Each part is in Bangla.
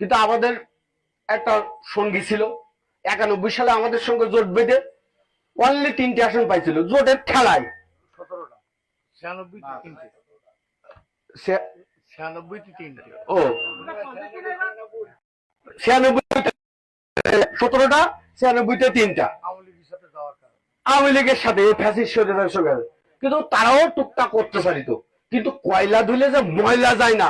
কিন্তু আমাদের একটা সঙ্গী ছিল একানব্বই সালে আমাদের সঙ্গে জোট বেঁধে অনলি তিনটে আসন পাইছিল জোটের খেলায়। সতেরোটা। ও। ছিয়ানব্বই ছিয়ানব্বইতে তিনটা। আওয়ামী লীগের সাথে ফ্যাসিস্ট সঙ্গে। কিন্তু তারাও টুকটাক করতে পারিত কিন্তু কয়লা ধুলে যে ময়লা যায় না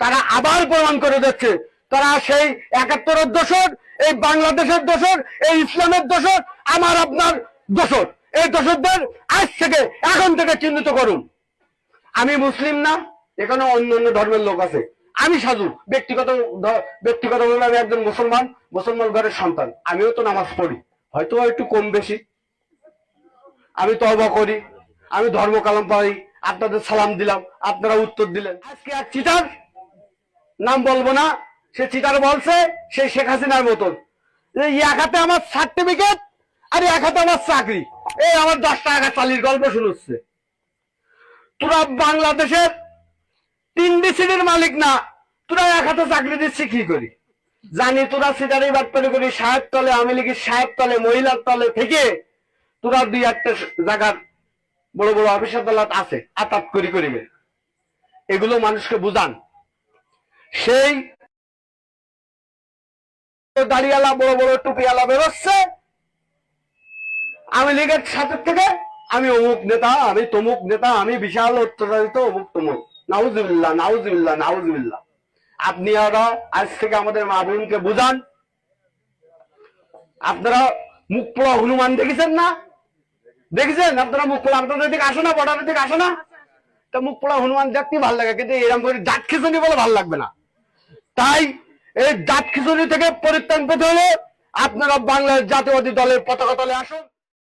তারা আবার প্রমাণ করে দিচ্ছে তারা সেই একাত্তরের দোষর, এই বাংলাদেশের দোষর, এই ইসলামের দোষর, আমার আপনার দোষর। এই দোষরদের আজ থেকে এখন থেকে চিহ্নিত করুন। আমি মুসলিম না, এখানে অন্য অন্য ধর্মের লোক আছে। আমি সাধু, ব্যক্তিগত ব্যক্তিগতভাবে আমি একজন মুসলমান মুসলমান ঘরের সন্তান। আমিও তো নামাজ পড়ি। হয়তো একটু কম বেশি। আমি তবা করি, আমি ধর্ম কালাম পাই, আপনাদের সালাম দিলাম, আপনারা উত্তর দিলেন। আজকে এক চিটার নাম বলব না সে চিটার বলছে, সে শেখ হাসিনার মতন। এক হাতে আমার সার্টিফিকেট আর এক হাতে আমার চাকরি। এই আমার দশ টাকা চালির গল্প শুনুচ্ছে। তোরা বাংলাদেশের তিন ডিসিডির মালিক না, তোরা এক হাতে চাকরি দিচ্ছি কি করি? জানি তোরা সিটারি বাটপারি করি, সাহেব তলে, আমি লিখি সাহেব তলে, মহিলার তলে থেকে তোরা দুই একটা জায়গার বড় বড় অফিস আদালত আছে, আতাত করি করিবে। এগুলো মানুষকে বুঝান। সেই দাড়িয়ালা, বড় বড় টুপিওয়ালা বেরোচ্ছে। আমি লীগের সাথে থেকে, আমি অমুক নেতা, আমি তমুক নেতা, আমি বিশাল অত্যাচারিত, অমুক তমুক। নাউজুবিল্লাহ নাউজুবিল্লাহ নাউজুবিল্লাহ। আপনি আরা আজ থেকে আমাদের মা বোনকে বুঝান। আপনারা মুখ পোড়া হনুমান দেখেছেন না? দেখেছেন? আপনারা মুখ পোড়া, আপনাদের দিকে আসো না, বর্ডারের দিকে আসো না। তা মুখ পোড়া হনুমান দেখতে ভালো লাগে, কিন্তু এরকম করে দাঁত খিচুনি বলে ভালো লাগবে না। তাই এই দাঁত খিচুড়ি থেকে পরিত্রাণ পেতে হলে আপনারা বাংলার জাতীয়বাদী দলের পতাকা তলে আসুন।